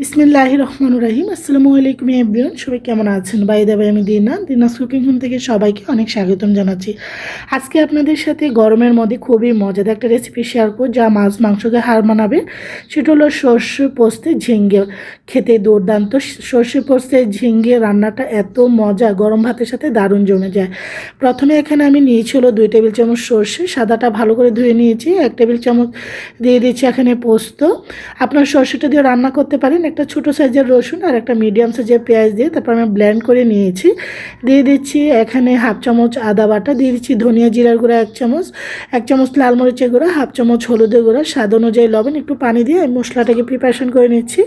বিসমিল্লাহ রহমান রাহিম। আসসালামু আলাইকুম এভরিওয়ান সবাই কেমন আছেন? বাই দাবাই আমি দিনা। দিনাস কুকিং হোম থেকে সবাইকে অনেক স্বাগতম জানাচ্ছি। আজকে আপনাদের সাথে গরমের মধ্যে খুবই মজাদার একটা রেসিপি শেয়ার করব, যা মাছ মাংসকে হার মানাবে সেটা হলো সর্ষে পোস্তে, ঝিঙ্গে। খেতে দুর্দান্ত। সর্ষে পোস্তে ঝিঙ্গে রান্নাটা এত মজা, গরম ভাতের সাথে দারুণ জমে যায়। প্রথমে এখানে আমি নিয়েছি হলো দুই টেবিল চামচ সর্ষে। সাদাটা ভালো করে ধুয়ে নিয়েছি। এক টেবিল চামচ দিয়ে দিচ্ছি এখানে পোস্ত। আপনার সর্ষেটা দিয়ে রান্না করতে পারেন। একটা ছোটো সাইজের রসুন আর একটা মিডিয়াম সাইজের পেঁয়াজ দিয়ে তারপর আমি ব্লেন্ড করে নিয়েছি। দিয়ে দিচ্ছি এখানে হাফ চামচ আদা বাটা, দিয়ে দিচ্ছি ধনিয়া জিরার গুঁড়া এক চামচ এক চামচ লাল মরিচের গুঁড়া হাফ চামচ হলুদের গুঁড়া, স্বাদ অনুযায়ী লবণ, একটু পানি দিয়ে আমি মশলাটাকে প্রিপারেশন করে নিচ্ছি।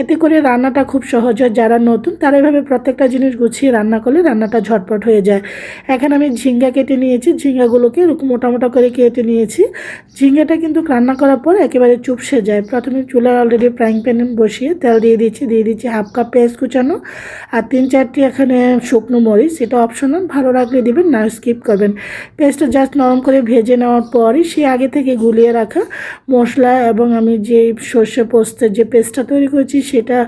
এতে করে রান্নাটা খুব সহজ হয়। যারা নতুন, তারা এভাবে প্রত্যেকটা জিনিস গুছিয়ে রান্না করলে রান্নাটা ঝটপট হয়ে যায়। এখানে আমি ঝিঙ্গা কেটে নিয়েছি। ঝিঙ্গাগুলোকে এরকম মোটা মোটা করে কেটে নিয়েছি। ঝিঙ্গাটা কিন্তু রান্না করার পর একেবারে চুপসে যায়। প্রথমে চুলার অলরেডি ফ্রাইং প্যান বসিয়ে তেল দিয়ে দিচ্ছি দিয়ে দিচ্ছি হাফ কাপ পেঁয়াজ কুচানো। আর তিন চারটি এখানে শুকনো মরিচ, সেটা অপশনাল ভালো রাখলে দিবেন, না স্কিপ করবেন। পেঁয়াজটা জাস্ট নরম করে ভেজে নেওয়ার পরই সে আগে থেকে গুলিয়ে রাখা মশলা এবং আমি যে সর্ষে পোস্তের যে পেস্টটা তৈরি করেছি সেটা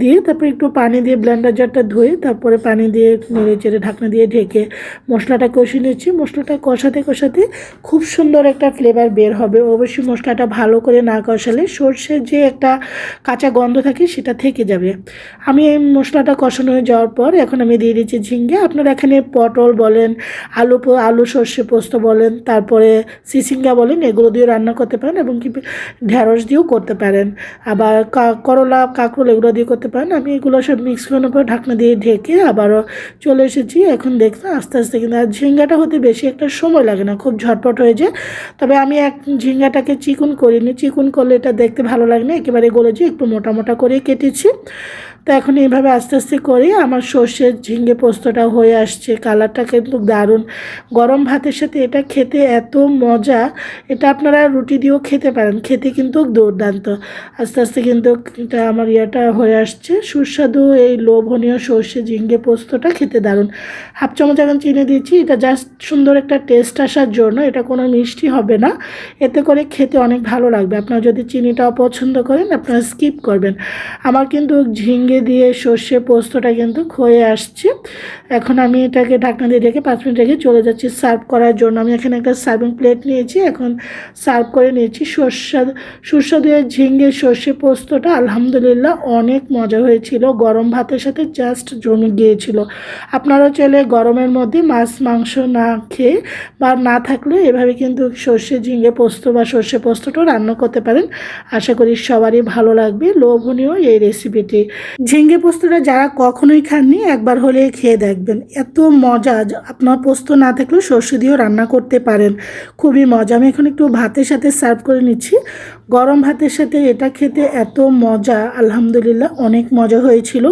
দিয়ে তারপরে একটু পানি দিয়ে ব্লেন্ডার জারটা ধুয়ে তারপরে পানি দিয়ে নেড়ে চেড়ে ঢাকনা দিয়ে ঢেকে মশলাটা কষিয়ে নিচ্ছি। মশলাটা কষাতে কষাতে খুব সুন্দর একটা ফ্লেভার বের হবে। অবশ্যই মশলাটা ভালো করে না কষালে সর্ষের যে একটা কাঁচা গন্ধ থাকে সেটা থেকে যাবে। আমি এই মশলাটা কষানো হয়ে যাওয়ার পর এখন আমি দিয়ে দিচ্ছি ঝিঙ্গে। আপনারা এখানে পটল বলেন, আলু আলু সর্ষে পোস্ত বলেন, তারপরে সিসিঙ্গা বলেন, এগুলো দিয়ে রান্না করতে পারেন এবং কি ঢ্যাঁড়স দিয়েও করতে পারেন। আবার করলা, কাঁকরোল এগুলো দিয়ে করতে পারেন। আমি এগুলো সব মিক্স করানোর পর ঢাকনা দিয়ে ঢেকে আবারও চলে এসেছি। এখন দেখতে আস্তে আস্তে কিন্তু আর ঝিঙ্গাটা হতে বেশি একটা সময় লাগে না, খুব ঝটপট হয়ে যায়। তবে আমি এক ঝিঙ্গাটাকে চিকুন করিনি। চিকুন করলে এটা দেখতে ভালো লাগে না, একেবারে গলেছি একটু মোটা মোটা করে কেটেছি। তো এখন এইভাবে আস্তে আস্তে করে আমার সর্ষের ঝিঙ্গে পোস্তটা হয়ে আসছে। কালারটা কিন্তু দারুণ। গরম ভাতের সাথে এটা খেতে এত মজা। এটা আপনারা রুটি দিয়েও খেতে পারেন। খেতে কিন্তু দুর্দান্ত। আস্তে আস্তে কিন্তু এটা আমার ইয়েটা হয়ে আসছে। সুস্বাদু এই লোভনীয় সর্ষে ঝিঙ্গে পোস্তটা খেতে দারুণ। হাফ চামচ এখন চিনি দিয়েছি। এটা জাস্ট সুন্দর একটা টেস্ট আসার জন্য। এটা কোনো মিষ্টি হবে না। এতে করে খেতে অনেক ভালো লাগবে। আপনারা যদি চিনিটা অপছন্দ করেন, আপনারা স্কিপ করবেন। আমার কিন্তু ঝিঙ্গে দিয়ে সর্ষে পোস্তটা কিন্তু হয়ে আসছে। এখন আমি এটাকে ঢাকনা দিয়ে রেখে পাঁচ মিনিট রেখে চলে যাচ্ছি সার্ভ করার জন্য। আমি এখানে একটা সার্ভিং প্লেট নিয়েছি, এখন সার্ভ করে নিয়েছি। সুস্বাদু সুস্বাদু এই ঝিঙ্গে সর্ষে পোস্তটা আলহামদুলিল্লাহ অনেক মজা হয়েছিল। গরম ভাতের সাথে জাস্ট জমে গিয়েছিল। আপনারাও চাইলে গরমের মধ্যে মাছ, মাংস না খেয়ে বা না থাকলে এভাবে কিন্তু সর্ষে ঝিঙ্গে পোস্ত বা সর্ষে পোস্তটাও রান্না করতে পারেন। আশা করি সবারই ভালো লাগবে। লোভনীয় এই রেসিপিটি ঝিঙ্গে পোস্তটা যারা কখনোই খাননি, একবার হলে খেয়ে দেখবেন। এত মজা আপনার পোস্ত না থাকলেও সর্ষে দিয়েও রান্না করতে পারেন। খুবই মজা। আমি এখন একটু ভাতের সাথে সার্ভ করে নিচ্ছি। গরম ভাতের সাথে এটা খেতে এত মজা, আলহামদুলিল্লাহ অনেক মজা হয়েছিল।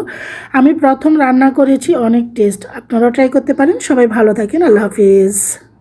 আমি প্রথম রান্না করেছি, অনেক টেস্ট আপনারাও ট্রাই করতে পারেন। সবাই ভালো থাকেন। আল্লাহ হাফিজ।